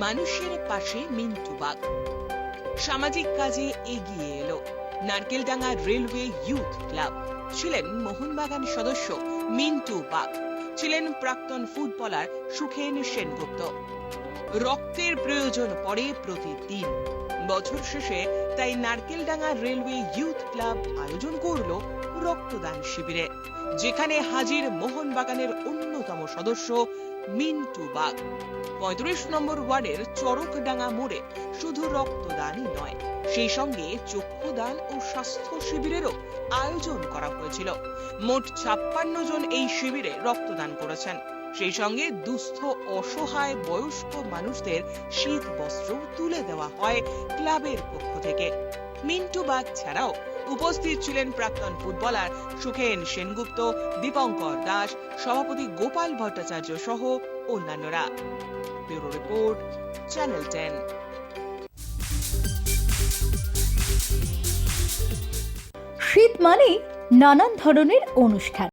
মানুষের পাশে মিন্টু বাগ সামাজিক কাজে এগিয়ে এলো। Narkeldanga railway youth club. ছিলেন মোহনবাগান সদস্য মিন্টু বাগ ছিলেন প্রাক্তন ফুটবলার সুখেন সেনগুপ্ত। রক্তের প্রয়োজন পড়ে প্রতিদিন। বছর শেষে তাই নারকেলডাঙ্গা রেলওয়ে ইউথ ক্লাব আয়োজন করল রক্তদান শিবিরে, যেখানে হাজির মোহনবাগানের অন্যতম সদস্য মিন্টু বাগ। পঁয়ত্রিশ নম্বর ওয়ার্ডের চরকডাঙ্গা মোড়ে শুধু রক্তদানই নয়, সেই সঙ্গে চক্ষুদান ও স্বাস্থ্য শিবিরেরও আয়োজন করা হয়েছিল। মোট ছাপ্পান্ন জন এই শিবিরে রক্তদান করেছেন। সেই সঙ্গে দুস্থ, অসহায়, বয়স্ক মানুষদের শীত বস্ত্র তুলে দেওয়া হয় ক্লাবের পক্ষ থেকে। মিন্টু বাগ ছাড়াও উপস্থিত ছিলেন প্রাক্তন ফুটবলার সুখেন সেনগুপ্ত, দীপঙ্কর দাস, সভাপতি গোপাল ভট্টাচার্য সহ অন্যান্যরা। Bureau report, channel ten. শীত মানেই নানান ধরনের অনুষ্ঠান।